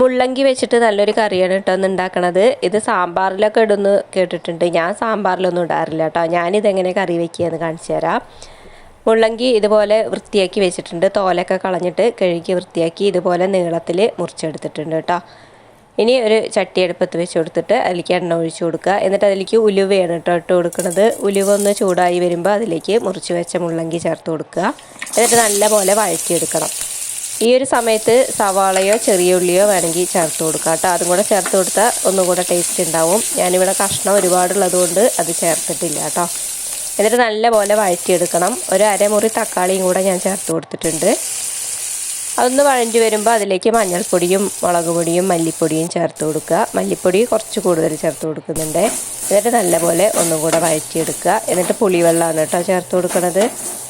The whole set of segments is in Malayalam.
മുള്ളങ്കി വെച്ചിട്ട് നല്ലൊരു കറിയാണ് കേട്ടോ ഒന്ന് ഉണ്ടാക്കണത്. ഇത് സാമ്പാറിലൊക്കെ ഇടുന്നു കേട്ടിട്ടുണ്ട്. ഞാൻ സാമ്പാറിലൊന്നും ഇടാറില്ല കേട്ടോ. ഞാനിതെങ്ങനെ കറി വെക്കുകയെന്ന് കാണിച്ചു തരാം. മുള്ളങ്കി ഇതുപോലെ വൃത്തിയാക്കി വെച്ചിട്ടുണ്ട്. തോലൊക്കെ കളഞ്ഞിട്ട് കഴുകി വൃത്തിയാക്കി ഇതുപോലെ നീളത്തിൽ മുറിച്ചെടുത്തിട്ടുണ്ട് കേട്ടോ. ഇനി ഒരു ചട്ടി അടുപ്പത്ത് വെച്ച് കൊടുത്തിട്ട് അതിലേക്ക് എണ്ണ ഒഴിച്ച് കൊടുക്കുക. എന്നിട്ട് അതിലേക്ക് ഉലുവയാണ് കേട്ടോ ഇട്ട് കൊടുക്കുന്നത്. ഉലുവ ഒന്ന് ചൂടായി വരുമ്പോൾ അതിലേക്ക് മുറിച്ച് വെച്ച മുള്ളങ്കി ചേർത്ത് കൊടുക്കുക. എന്നിട്ട് നല്ലപോലെ വഴറ്റിയെടുക്കണം. ഈ ഒരു സമയത്ത് സവാളയോ ചെറിയ ഉള്ളിയോ വേണമെങ്കിൽ ചേർത്ത് കൊടുക്കാം കേട്ടോ. അതും കൂടെ ചേർത്ത് കൊടുത്താൽ ഒന്നും കൂടെ ടേസ്റ്റ് ഉണ്ടാവും. ഞാനിവിടെ കഷ്ണം ഒരുപാടുള്ളത് കൊണ്ട് അത് ചേർത്തിട്ടില്ല കേട്ടോ. എന്നിട്ട് നല്ലപോലെ വഴറ്റിയെടുക്കണം. ഒരു അരമുറി തക്കാളിയും കൂടെ ഞാൻ ചേർത്ത് കൊടുത്തിട്ടുണ്ട്. അതൊന്ന് വഴഞ്ഞു വരുമ്പോൾ അതിലേക്ക് മഞ്ഞൾപ്പൊടിയും മുളക് പൊടിയും മല്ലിപ്പൊടിയും ചേർത്ത് കൊടുക്കുക. മല്ലിപ്പൊടി കുറച്ച് കൂടുതൽ ചേർത്ത് കൊടുക്കുന്നുണ്ട്. എന്നിട്ട് നല്ലപോലെ ഒന്നും കൂടെ വഴറ്റിയെടുക്കുക. എന്നിട്ട് പുളിവെള്ളമാണ് കേട്ടോ ചേർത്ത് കൊടുക്കുന്നത്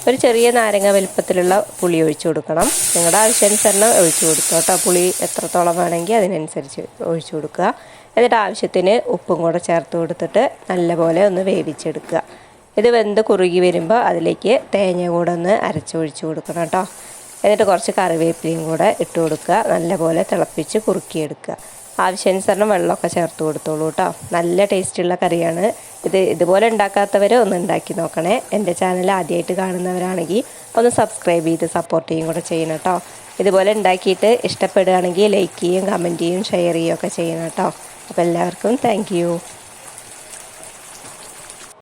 ഒരു ചെറിയ നാരങ്ങ വലുപ്പത്തിലുള്ള പുളി ഒഴിച്ചു കൊടുക്കണം. നിങ്ങളുടെ ആവശ്യാനുസരണം ഒഴിച്ചു കൊടുക്കുക കേട്ടോ. പുളി എത്രത്തോളം വേണമെങ്കിൽ അതിനനുസരിച്ച് ഒഴിച്ചു കൊടുക്കുക. എന്നിട്ട് ആവശ്യത്തിന് ഉപ്പും കൂടെ ചേർത്ത് കൊടുത്തിട്ട് നല്ലപോലെ ഒന്ന് വേവിച്ചെടുക്കുക. ഇത് വെന്ത് കുറുകി വരുമ്പോൾ അതിലേക്ക് തേങ്ങ കൂടെ ഒന്ന് അരച്ചൊഴിച്ചു കൊടുക്കണം കേട്ടോ. എന്നിട്ട് കുറച്ച് കറിവേപ്പിലയും കൂടെ ഇട്ട് കൊടുക്കുക. നല്ലപോലെ തിളപ്പിച്ച് കുറുക്കിയെടുക്കുക. ആവശ്യാനുസരണം വെള്ളമൊക്കെ ചേർത്ത് കൊടുത്തോളൂ കേട്ടോ നല്ല ടേസ്റ്റുള്ള കറിയാണ്. ഇത് ഇതുപോലെ ഉണ്ടാക്കാത്തവർ ഒന്ന് ഉണ്ടാക്കി നോക്കണേ. എന്റെ ചാനൽ ആദ്യമായിട്ട് കാണുന്നവരാണെങ്കിൽ ഒന്ന് സബ്സ്ക്രൈബ് ചെയ്ത് സപ്പോർട്ട് ചെയ്യും കൂടെ ചെയ്യണം കേട്ടോ ഇതുപോലെ ഉണ്ടാക്കിയിട്ട് ഇഷ്ടപ്പെടുകയാണെങ്കിൽ ലൈക്ക് ചെയ്യും കമന്റ് ചെയ്യും ഷെയർ ചെയ്യുകയൊക്കെ ചെയ്യണം കേട്ടോ അപ്പോൾ എല്ലാവർക്കും താങ്ക്